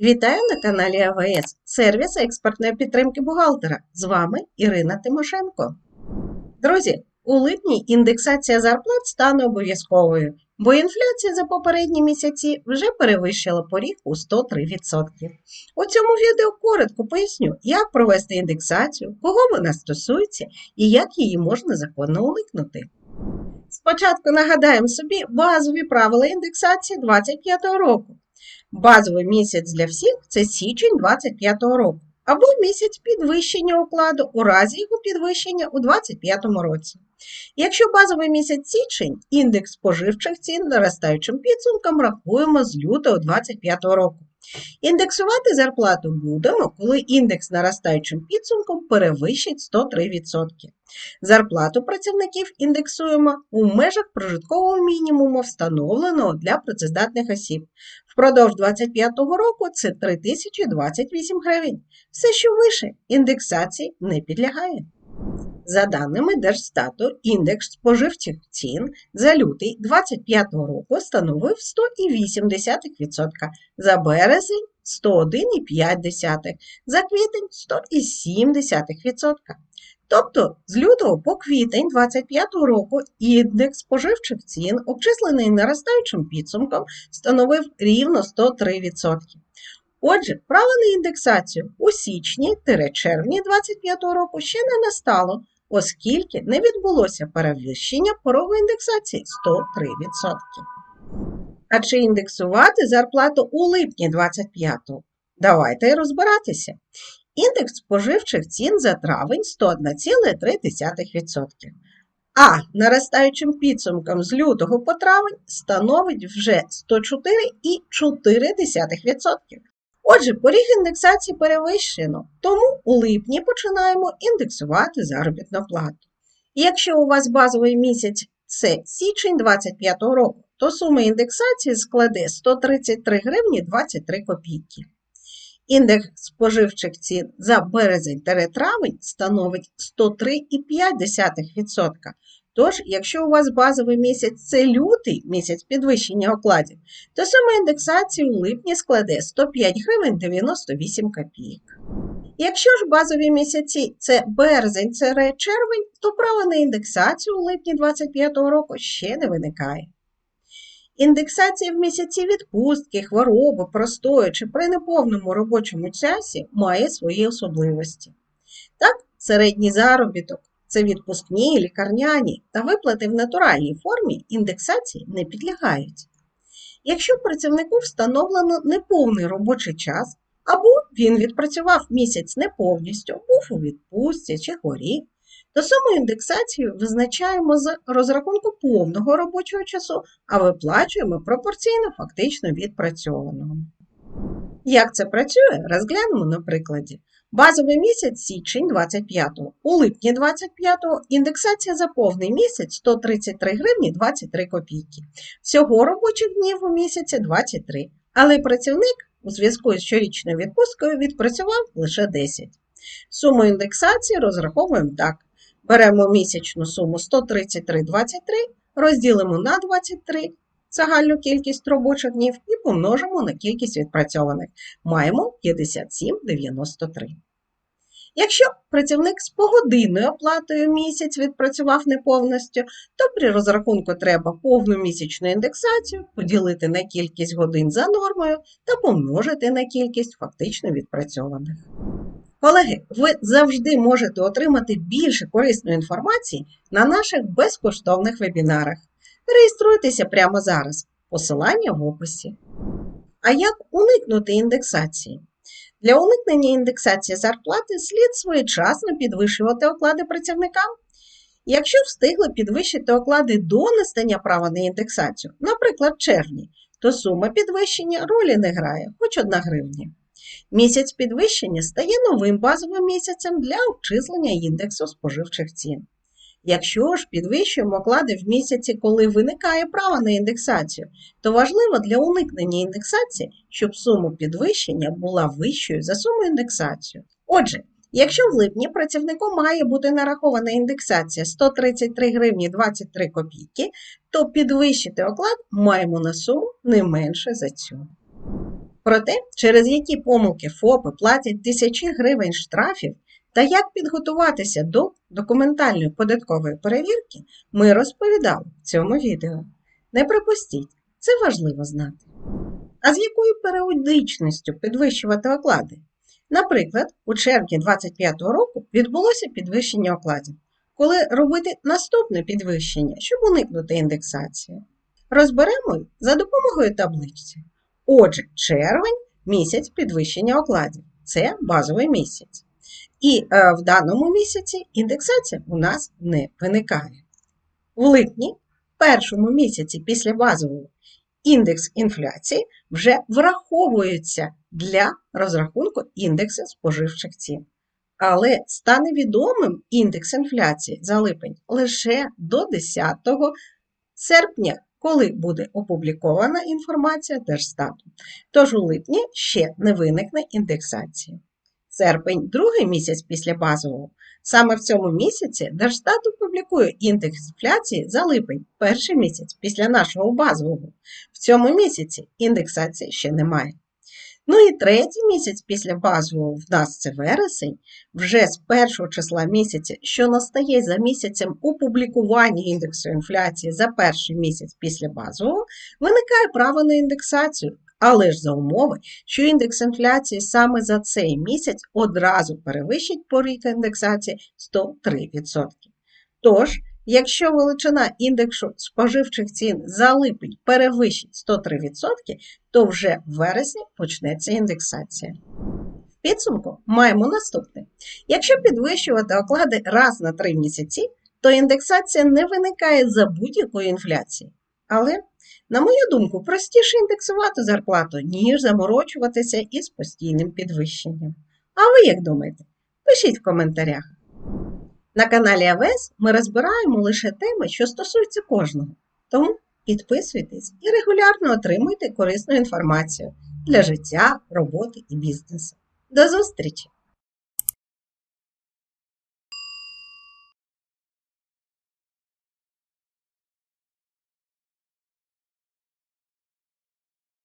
Вітаю на каналі АВС, сервіс експертної підтримки бухгалтера. З вами Ірина Тимошенко. Друзі, у липні індексація зарплат стане обов'язковою, бо інфляція за попередні місяці вже перевищила поріг у 103%. У цьому відео коротко поясню, як провести індексацію, кого вона стосується і як її можна законно уникнути. Спочатку нагадаємо собі базові правила індексації 2025 року. Базовий місяць для всіх це січень 25 року, або місяць підвищення укладу у разі його підвищення у 25 році. Якщо базовий місяць січень, індекс споживчих цін наростаючим підсумком рахуємо з лютого 25 року. Індексувати зарплату будемо, коли індекс наростаючим підсумком перевищить 103%. Зарплату працівників індексуємо у межах прожиткового мінімуму, встановленого для працездатних осіб. Впродовж 2025 року це 3028 гривень. Все, що вище, індексації не підлягає. За даними Держстату, індекс споживчих цін за лютий 2025 року становив 100,8%, за березень 101,5%, за квітень 100,7%. Тобто з лютого по квітень 2025 року індекс споживчих цін, обчислений наростаючим підсумком, становив рівно 103%. Отже, право на індексацію у січні-червні 2025 року ще не настало, оскільки не відбулося перевищення порогу індексації 103%. А чи індексувати зарплату у липні 25-го? Давайте розбиратися. Індекс споживчих цін за травень 101,3%. А наростаючим підсумком з лютого по травень становить вже 104,4%. Отже, поріг індексації перевищено, тому у липні починаємо індексувати заробітну плату. Якщо у вас базовий місяць це січень 2025 року, то сума індексації складе 133 гривні 23 копійки. Індекс споживчих цін за березень-травень становить 103,5%. Тож, якщо у вас базовий місяць це лютий місяць підвищення окладів, то сума індексації у липні складе 105 гривень 98 копійок. Якщо ж базові місяці це березень червень, то право на індексацію у липні 2025 року ще не виникає. Індексація в місяці відпустки, хвороби, простої чи при неповному робочому часі має свої особливості. Так, середній заробіток це відпускні, лікарняні та виплати в натуральній формі індексації не підлягають. Якщо працівнику встановлено неповний робочий час, або він відпрацював місяць не повністю, був у відпустці чи хворів, то суму індексацію визначаємо з розрахунку повного робочого часу, а виплачуємо пропорційно фактично відпрацьованого. Як це працює, розглянемо на прикладі. Базовий місяць січень 25-го. У липні 25-го індексація за повний місяць 133 гривні 23 копійки. Всього робочих днів у місяці 23, але працівник у зв'язку з щорічною відпусткою відпрацював лише 10. Суму індексації розраховуємо так. Беремо місячну суму 133,23, розділимо на 23 загальну кількість робочих днів і помножимо на кількість відпрацьованих. Маємо 57,93. Якщо працівник з погодинною оплатою місяць відпрацював не повністю, то при розрахунку треба повну місячну індексацію поділити на кількість годин за нормою та помножити на кількість фактично відпрацьованих. Колеги, ви завжди можете отримати більше корисної інформації на наших безкоштовних вебінарах. Реєструйтеся прямо зараз. Посилання в описі. А як уникнути індексації? Для уникнення індексації зарплати слід своєчасно підвищувати оклади працівникам. Якщо встигли підвищити оклади до настання права на індексацію, наприклад, в червні, то сума підвищення ролі не грає, хоч 1 гривня. Місяць підвищення стає новим базовим місяцем для обчислення індексу споживчих цін. Якщо ж підвищуємо оклади в місяці, коли виникає право на індексацію, то важливо для уникнення індексації, щоб сума підвищення була вищою за суму індексацію. Отже, якщо в липні працівнику має бути нарахована індексація 133 гривні 23 копійки, то підвищити оклад маємо на суму не менше за цю. Про те, через які помилки ФОПи платять тисячі гривень штрафів та як підготуватися до документальної податкової перевірки, ми розповідали в цьому відео. Не пропустіть, це важливо знати. А з якою періодичністю підвищувати оклади? Наприклад, у червні 2025 року відбулося підвищення окладів. Коли робити наступне підвищення, щоб уникнути індексації? Розберемо за допомогою табличці. Отже, червень місяць підвищення окладів. Це базовий місяць. І е, в даному місяці індексація у нас не виникає. В липні, першому місяці після базового, індекс інфляції вже враховується для розрахунку індексу споживчих цін. Але стане відомим індекс інфляції за липень лише до 10 серпня, коли буде опублікована інформація Держстату. Тож у липні ще не виникне індексації. Серпень другий місяць після базового. Саме в цьому місяці Держстат опублікує індекс інфляції за липень, перший місяць після нашого базового. В цьому місяці індексації ще немає. Ну і третій місяць після базового в нас це вересень, вже з першого числа місяця, що настає за місяцем опублікування індексу інфляції за перший місяць після базового, виникає право на індексацію, але ж за умови, що індекс інфляції саме за цей місяць одразу перевищить поріг індексації 103%. Тож, якщо величина індексу споживчих цін за липень перевищить 103%, то вже в вересні почнеться індексація. В підсумку маємо наступне: якщо підвищувати оклади раз на 3 місяці, то індексація не виникає за будь-якої інфляції. Але, на мою думку, простіше індексувати зарплату, ніж заморочуватися із постійним підвищенням. А ви як думаєте? Пишіть в коментарях. На каналі АВС ми розбираємо лише теми, що стосуються кожного. Тому підписуйтесь і регулярно отримуйте корисну інформацію для життя, роботи і бізнесу. До зустрічі!